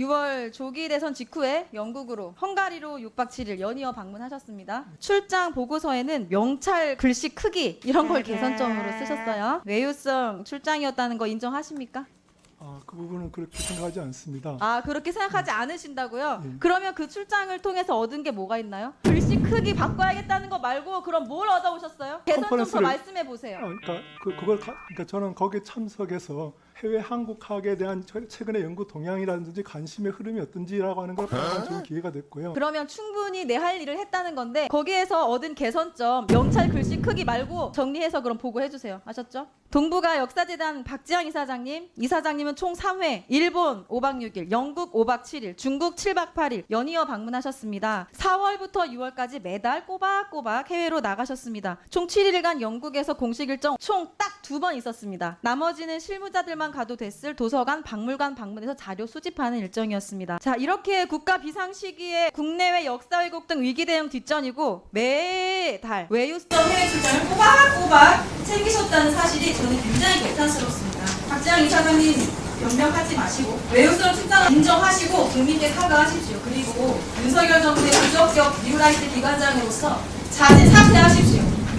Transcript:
6월 조기 대선 직후에 영국으로 헝가리로 6박 7일 연이어 방문하셨습니다. 출장 보고서에는 명찰 글씨 크기 이런 걸 개선점으로 쓰셨어요. 외유성 출장이었다는 거 인정하십니까? 아, 그 부분은 그렇게 생각하지 않습니다. 아 그렇게 생각하지 않으신다고요? 예. 그러면 그 출장을 통해서 얻은 게 뭐가 있나요? 글씨 크기 바꿔야겠다는 거 말고 그럼 뭘 얻어 오셨어요? 개선 좀 더 컨퍼런스를- 말씀해 보세요. 아, 그러니까 그, 그걸 가, 그러니까 저는 거기에 참석해서 해외 한국학에 대한 최- 최근의 연구 동향이라든지 관심의 흐름이 어떤지라고 하는 걸 발견할 좋은 기회가 됐고요. 그러면 충분히 내 할 일을 했다는 건데 거기에서 얻은 개선점 명찰 글씨 크기 말고 정리해서 그럼 보고해 주세요. 아셨죠? 동북아 역사재단 박지영 이사장님, 이사장님은 총 3회 일본 5박 6일, 영국 5박 7일, 중국 7박 8일 연이어 방문하셨습니다. 4월부터 6월까지 매달 꼬박꼬박 해외로 나가셨습니다. 총 7일간 영국에서 공식 일정 총 딱 두 번 있었습니다. 나머지는 실무자들만 가도 됐을 도서관, 박물관 방문해서 자료 수집하는 일정이었습니다. 자, 이렇게 국가 비상 시기에 국내외 역사 왜곡 등 위기 대응 뒷전이고 매달 외유성 해외 출장을 꼬박꼬박 챙기셨다는 사실이 저는 굉장히 개탄스럽습니다. 박지영 이사장님 변명하지 마시고 외유성 출장을 인정하시고 국민께 사과하십시오. 그리고 윤석열 정부의 부적격 뉴라이트 기관장으로서 자진 사퇴하십시오.